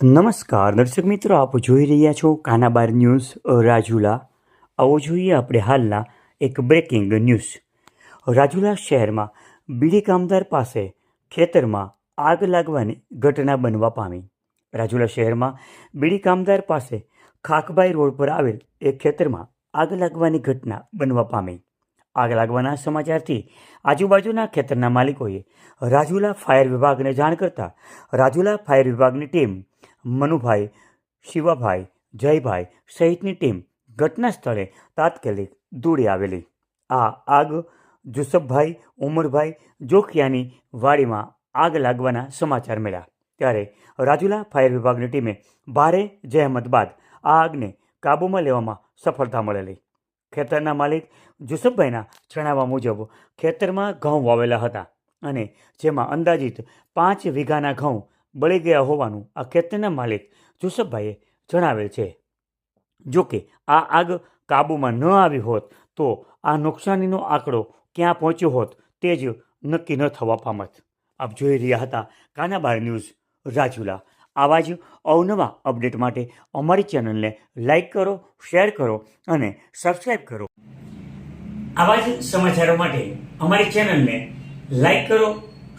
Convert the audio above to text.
નમસ્કાર, દર્શક મિત્રો, આપ જોઈ રહ્યા છો કાનાબાર ન્યૂઝ, રાજુલા. આવો જોઈએ આપણે હાલના એક બ્રેકિંગ ન્યૂઝ રાજુલા શહેરમાં બીડી કામદાર પાસે ખેતરમાં આગ લાગવાની ઘટના બનવા પામી. રાજુલા શહેરમાં બીડી કામદાર પાસે ખાખભાઈ રોડ પર આવેલ એક ખેતરમાં આગ લાગવાની ઘટના બનવા પામી. આગ લાગવાના સમાચારથી આજુબાજુના ખેતરના માલિકોએ રાજુલા ફાયર વિભાગને જાણ કરતાં રાજુલા ફાયર વિભાગની ટીમ મનુભાઈ, શિવાભાઈ, જયભાઈ સહિતની ટીમ ઘટના સ્થળે તાત્કાલિક દોડી આવેલી. આ આગ જુસફભાઈ, ઉમરભાઈ જોખિયાની વાડીમાં આગ લાગવાના સમાચાર મળ્યા. ત્યારે રાજુલા ફાયર વિભાગની ટીમે ભારે જહેમત બાદ આ આગને કાબૂમાં લેવામાં સફળતા મળેલી. ખેતરના માલિક જુસફભાઈના જણાવવા મુજબ, ખેતરમાં ઘઉં વાવેલા હતા અને જેમાં અંદાજિત પાંચ વીઘાના ઘઉં બળી ગયા હોવાનું આ ખેતરના માલિક જુસફભાઈએ જણાવેલ છે. જોકે આ આગ કાબૂમાં ન આવી હોત તો આ નુકસાનીનો આંકડો ક્યાં પહોંચ્યો હોત તે જ નક્કી ન થવા પામત. આપ જોઈ રહ્યા હતા કાનાબાર ન્યૂઝ, રાજુલા. આવા જ અવનવા અપડેટ માટે અમારી ચેનલને લાઈક કરો, શેર કરો અને સબસ્ક્રાઈબ કરો. આવા જ સમાચારો માટે અમારી ચેનલને લાઈક કરો